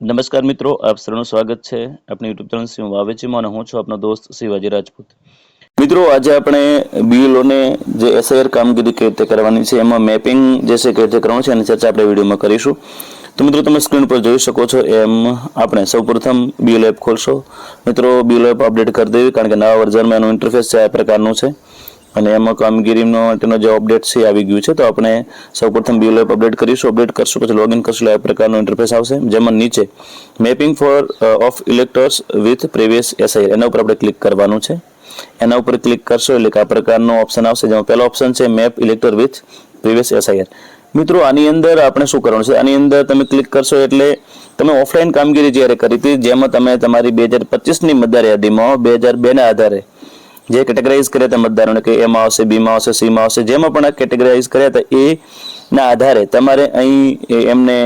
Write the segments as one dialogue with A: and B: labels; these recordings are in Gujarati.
A: નમસ્કાર મિત્રો, આપ સૌનું સ્વાગત છે આપણી યુટ્યુબ ચેનલ સિંહ વાવેચીમાં અને હું છું આપનો દોસ્ત શિવાજી રાજપૂત. મિત્રો, આજે આપણે બીએલઓને જે એસઆઈઆર કામગીરી કઈ રીતે કરવાની છે, એમાં મેપિંગ જે છે કઈ રીતે કરવાનું છે, એની ચર્ચા આપણે વિડીયોમાં કરીશું. તો મિત્રો, તમે સ્ક્રીન પર જોઈ શકો છો, એમ આપણે સૌપ્રથમ બીએલઓ એપ ખોલશો. મિત્રો બીએલઓ એપ અપડેટ કરી દેવી, કારણ કે નવા વર્ઝનમાં એનું ઇન્ટરફેસ છે, આ પ્રકારનું છે. અને એમાં કામગીરીનો તેનો જે અપડેટ છે આવી ગયું છે. તો આપણે સૌપ્રથમ બીએલ એપ અપડેટ કરીશું. અપડેટ કરશું, પછી લોગિન કરશું, આ પ્રકારનો ઇન્ટરફેસ આવશે. જેમાં નીચે mapping for of electors with previous SI એના ઉપર આપણે ક્લિક કરવાનું છે. એના ઉપર ક્લિક કરશો એટલે કે આ પ્રકારનો ઓપ્શન આવશે. જેમાં પહેલો ઓપ્શન છે map elector with previous SIR મિત્રો, આની અંદર આપણે શું કરવાનું છે? આની અંદર તમે ક્લિક કરશો એટલે તમે ઓફલાઈન કામગીરી જ્યારે કરી હતી, જેમાં તમે તમારી બે હજાર પચીસની મતદાર યાદીમાં બે હજાર બેના આધારે જે કેટેગરાઇઝ કર્યા હતા મતદારોને કે એમાં આવશે, બીમાં આવશે, સીમાં આવશે, જેમાં પણ આ કેટેગરાઇઝ કર્યા હતા એ ના આધારે તમારે અહીં એમને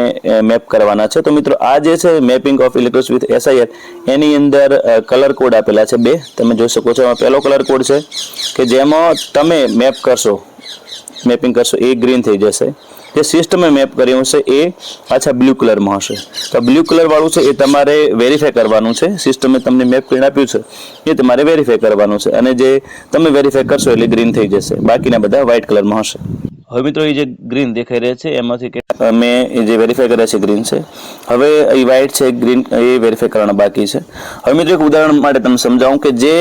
A: મેપ કરવાના છે. તો મિત્રો, આ જે છે mapping of electors with SIR એની અંદર કલર કોડ આપેલા છે બે. તમે જોઈ શકો છો, એમાં પહેલો કલર કોડ છે કે જેમાં તમે મેપ કરશો મેપિંગ કરશો, એ ગ્રીન થઈ જશે. જે સિસ્ટમે મેપ કર્યું છે એ પાછા બ્લુ કલરમાં હશે. તો બ્લુ કલરવાળું છે એ તમારે વેરીફાઈ કરવાનું છે. સિસ્ટમે તમને મેપ કરીને આપ્યું છે. એ તમારે વેરીફાઈ કરવાનું છે. અને જે તમે વેરીફાઈ કરશો એટલે ગ્રીન થઈ જશે. બાકીના બધા વ્હાઇટ કલરમાં હશે. હવે મિત્રો એ જે ગ્રીન દેખાઈ રહ્યા છે એમાંથી મેં એ જે વેરીફાઈ કર્યા છે ગ્રીન છે. હવે એ વ્હાઇટ છે ગ્રીન એ વેરીફાઈ કરવાના બાકી છે. હવે મિત્રો એક ઉદાહરણ માટે તમને સમજાવું કે જે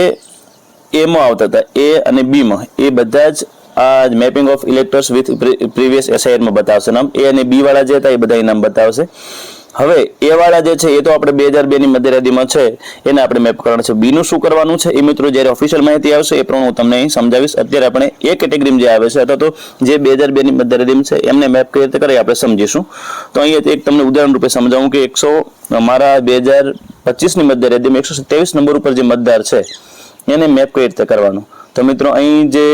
A: એમાં આવતા હતા એ અને બીમાં એ બધા જ mapping of electors with previous એસઆઈઆરમાં બતાવશે. નામ એ અને બી વાળા જે હતા એ બધા નામ બતાવશે. હવે એ વાળા જે છે એ તો આપણે બે હજાર બેની મધ્યરાદીમાં છે. એને આપણે મેપ કરવાનું છે. બીનું શું કરવાનું છે એ મિત્રો જ્યારે ઓફિશિયલ માહિતી આવશે એ પણ હું તમને અહીં સમજાવીશ. અત્યારે આપણે એ કેટેગરીમાં જે આવે છે અથવા તો જે બે હજાર બેની મધ્યરાદીમાં છે એમને મેપ કઈ રીતે કરે આપણે સમજીશું. તો અહીંયા એક તમને ઉદાહરણ રૂપે સમજાવું કે એકસો મારા બે હજાર પચીસની મધ્યરાદીમાં એકસો સત્યાવીસ નંબર ઉપર જે મતદાર છે એને મેપ કઈ રીતે કરવાનું? તો મિત્રો અહીં જે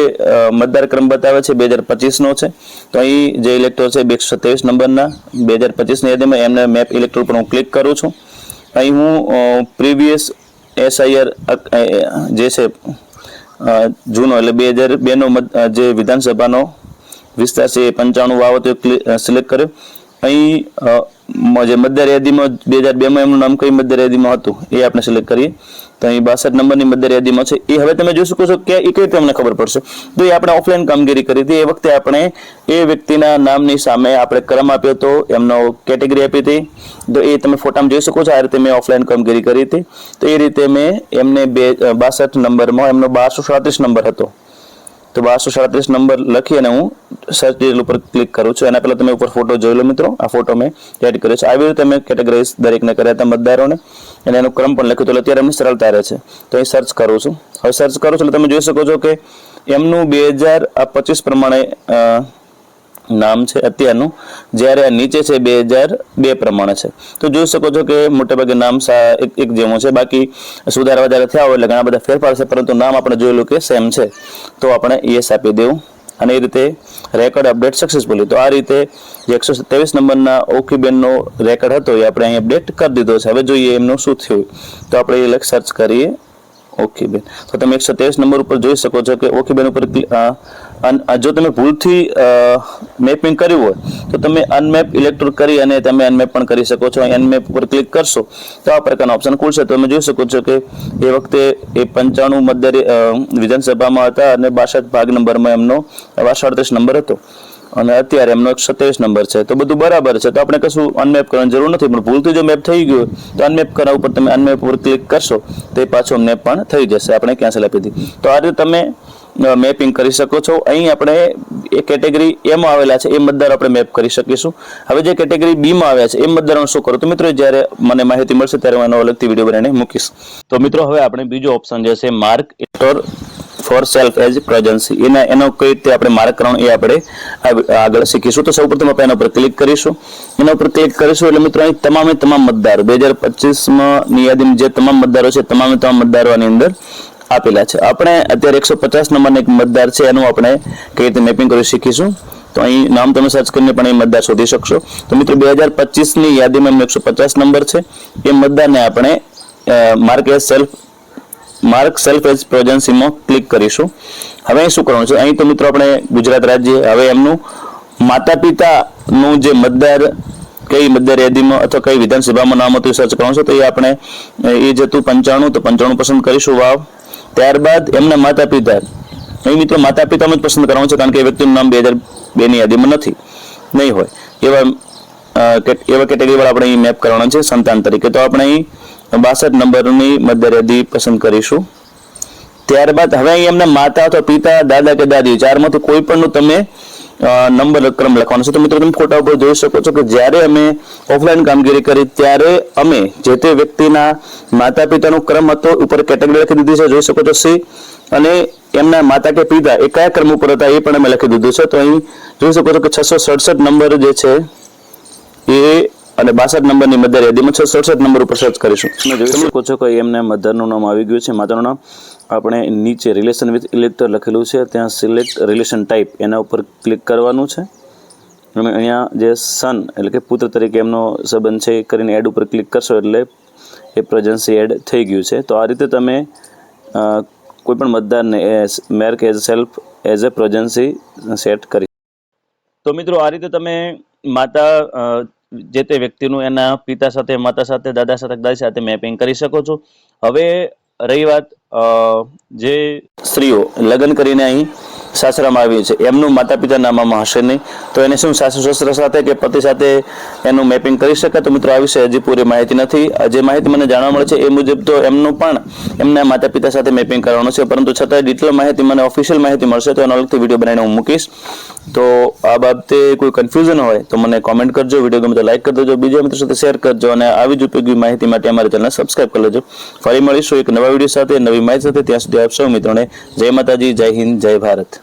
A: મતદાર ક્રમ બતાવે છે બે હજાર પચીસનો છે. તો અહીં જે ઇલેક્ટર છે બે ત્રેવીસ નંબરના, બે હજાર પચીસની યાદીમાં એમને મેપ ઇલેક્ટર પર હું ક્લિક કરું છું. અહીં હું પ્રીવિયસ એસઆઈઆર જે છે જૂનો એટલે બે હજાર બેનો જે વિધાનસભાનો વિસ્તાર છે એ પંચાણું વાવો તો સિલેક્ટ કર્યો. અહીં જે મતદાર યાદીમાં બે હજાર બેમાં એમનું નામ કઈ મતદાર યાદીમાં હતું એ આપણે સિલેક્ટ કરીએ. તો અહીં બાસઠ નંબરની મતદાર યાદીમાં છે. એ હવે તમે જોઈ શકો છો કે એ કઈ રીતે અમને ખબર પડશે. તો એ આપણે ઓફલાઈન કામગીરી કરી હતી. એ વખતે આપણે એ વ્યક્તિના નામની સામે આપણે ક્રમ આપ્યો હતો. એમનો કેટેગરી આપી હતી. તો એ તમે ફોટામાં જોઈ શકો છો. આ રીતે મેં ઓફલાઈન કામગીરી કરી હતી. તો એ રીતે મેં એમને બે બાસઠ નંબરમાં એમનો બારસો સાડત્રીસ નંબર હતો. તો બારસો સાડત્રીસ નંબર લખી અને હું સર્ચ ડિટેલ ઉપર ક્લિક કરું છું. એના પહેલાં તમે ઉપર ફોટો જોઈ લો મિત્રો. આ ફોટો મેં એડ કર્યો છે. આવી રીતે મેં કેટેગરીઝ દરેકને કર્યા હતા મતદારોને. અને એનો ક્રમ પણ લખ્યો તો અત્યારે એમની સરળતા રહે છે. તો અહીં સર્ચ કરું છું. હવે સર્ચ કરું છું એટલે તમે જોઈ શકો છો કે એમનું બે હજાર પચીસ પ્રમાણે નામ છે અત્યારનું. જ્યારે આ નીચે છે બે હજાર બે પ્રમાણે છે. તો જોઈ શકો છો કે મોટેભાગે નામ એક એક જેવું છે. બાકી સુધારા વધારે થયા હોય એટલે ઘણા બધા ફેરફાર છે, પરંતુ નામ આપણે જોયેલું કે સેમ છે. તો આપણે યસ આપી દેવું. અને એ રીતે રેકોર્ડ અપડેટ સક્સેસફુલી તો આ રીતે એકસો સત્યાવીસ નંબરના ઓકીબેનનો રેકોર્ડ હતો, એ આપણે અહીં અપડેટ કરી દીધો છે. હવે જોઈએ એમનું શું થયું. તો આપણે એ લખ સર્ચ કરીએ. ઓકે બેન. તો તમે એકસો ત્રેવીસ નંબર ઉપર જોઈ શકો છો કે ઓકે બેન ઉપર જો તમે ભૂલથી મેપિંગ કર્યું હોય, તો તમે અનમેપ ઇલેક્ટ્રોડ કરી અને તમે અનમેપ પણ કરી શકો છો. અનમેપ ઉપર ક્લિક કરશો, તો આ પ્રકારનો ઓપ્શન ખુલશે. તમે જોઈ શકો છો કે એ વખતે એ પંચાણું મધ્ય વિધાનસભામાં હતા અને બાસઠ ભાગ નંબરમાં એમનો અડત્રીસ નંબર હતો. અને અત્યારે એમનો એક સત્યાવીસ નંબર છે. તો બધું બરાબર છે. તો આપણે કશું અનમેપ કરવાની જરૂર નથી, પણ ભૂલથી જો મેપ થઈ ગયું, તો અનમેપ કરવા ઉપર તમે અનમેપ ઉપર ક્લિક કરશો, તો એ પાછું મેપ પણ થઈ જશે. આપણે કેન્સલ આપી દીધી. તો આ રીતે તમે મેપિંગ કરી શકો છો. અહીં આપણે એ કેટેગરી એમાં આવેલા છે, એ મતદાર આપણે મેપ કરી શકીશું. હવે જે કેટેગરી બીમાં આવ્યા છે, એ મતદારોને શું કરું? તો મિત્રો, જ્યારે મને માહિતી મળશે, ત્યારે હું એનો અલગથી વીડિયો બનાવીને મૂકીશ. તો મિત્રો, હવે આપણે બીજો ઓપ્શન જે છે માર્ક એટોર ફોર સેલ્ફ એઝ પ્રેઝન્સી એના, એનો કઈ રીતે આપણે માર્ક કરવાનું એ આપણે આગળ શીખીશું. તો સૌપ્રથમ આપણે એના ઉપર ક્લિક કરીશું. એના ઉપર ક્લિક કરીશું એટલે મિત્રો, અહીં તમામે તમામ મતદારો, બે હજાર પચીસમાં ની યાદીમાં જે તમામ મતદારો છે, તમામે તમામ મતદારો આની અંદર આપેલા છે. આપણે અત્યારે એકસો પચાસ નંબરનો એક મતદાર છે, એનું આપણે કઈ રીતે મેપિંગ કરી શીખીશું. તો અહીં નામ તમે સર્ચ કરીને પણ એ મતદાર શોધી શકશો. તો મિત્રો, બે હજાર પચીસની યાદીમાં એકસો પચાસ નંબર છે. એ મતદારને આપણે mark as self mark self as પ્રેઝન્સીમાં click કરીશું. હવે અહીં શું કરવાનું છે? અહીં તો મિત્રો આપણે ગુજરાત રાજ્ય, હવે એમનું માતા પિતાનું જે મતદાર, કઈ મતદાર યાદીમાં અથવા કઈ વિધાનસભામાં નામ હતું સર્ચ કરવાનું છે. તો એ આપણે, એ જતું પંચાણું, તો પંચાણું પસંદ કરીશું. વાવ. ત્યારબાદ એમના માતા પિતા અહીં મિત્રો માતા પિતાનું જ પસંદ કરવાનું છે, કારણ કે એ વ્યક્તિનું નામ બે હજાર બેની યાદીમાં નથી, નહીં હોય. એવા એવા કેટેગરીવાળા આપણે અહીં મેપ કરવાના છે, સંતાન તરીકે. તો આપણે અહીં બાસઠ નંબરની મધ્યરેદી પસંદ કરીશું. ત્યારબાદ હવે અહીં એમના માતા અથવા પિતા, દાદા કે દાદી ચારમાંથી કોઈ પણનું તમે નંબર ક્રમ લખવાનો છે. તો મિત્રો, તમે ફોટા ઉપર જોઈ શકો છો કે જ્યારે અમે ઓફલાઈન કામગીરી કરી, ત્યારે અમે જે તે વ્યક્તિના માતા પિતાનો ક્રમ હતો ઉપર કેટેગરી લખી દીધી છે. જોઈ શકો છો, સી. અને એમના માતા કે પિતા એ કયા ક્રમ ઉપર હતા એ પણ અમે લખી દીધું છે. તો અહીં જોઈ શકો છો કે છસો સડસઠ નંબર જે છે, એ અને બાસઠ નંબરની મધર યાદીમાં છસો સડસઠ નંબર ઉપર સર્ચ કરીશું. તમે જોઈ શકો છો કે એમને મધરનું નામ આવી ગયું છે. માતાનું નામ આપણે નીચે રિલેશન વિથ ઇલેક્ટર લખેલું છે. ત્યાં સિલેક્ટ રિલેશન ટાઈપ એના ઉપર ક્લિક કરવાનું છે. અને અહીંયા જે સન એટલે કે પુત્ર તરીકે એમનો સંબંધ છે એ કરીને એડ ઉપર ક્લિક કરશો એટલે એ પ્રેઝન્સી એડ થઈ ગયું છે. તો આ રીતે તમે કોઈપણ કોઈ પણ મતદારને mark as self as એ પ્રેઝન્સી સેટ કરી તો મિત્રો, આ રીતે તમે માતા જે તે વ્યક્તિનું એના પિતા સાથે, માતા સાથે, દાદા સાથે, દાદી સાથે મેપિંગ કરી શકો છો. હવે રહી વાત જે સ્ત્રીઓ, લગ્ન કરીને અહીં સાસરામાં આવ્યું છે એમનું માતા પિતા નામમાં હશે નહીં. તો એને શું સાસુ સસરા સાથે કે પતિ સાથે એનું મેપિંગ કરી શકાય? તો મિત્રો, આ વિશે હજી પૂરી માહિતી નથી. જે માહિતી મને જાણવા મળે છે એ મુજબ તો એમનું પણ એમના માતા પિતા સાથે મેપિંગ કરવાનું છે. પરંતુ છતાં ડિટેલ માહિતી મને ઓફિશિયલ માહિતી મળશે, તો એનો અલગથી વીડિયો બનાવીને હું મૂકીશ. તો આ બાબતે કોઈ કન્ફ્યુઝન હોય તો મને કોમેન્ટ કરજો. વીડિયો ગમે તો લાઈક કરી દેજો. બીજા મિત્રો સાથે શેર કરજો અને આવી જ ઉપયોગી માહિતી માટે અમારી ચેનલ સબસ્ક્રાઇબ કરી લેજો. ફરી મળીશું એક નવા વીડિયો સાથે, નવી માહિતી સાથે. ત્યાં સુધી આપ સૌ મિત્રોને જય માતાજી, જય હિન્દ, જય ભારત.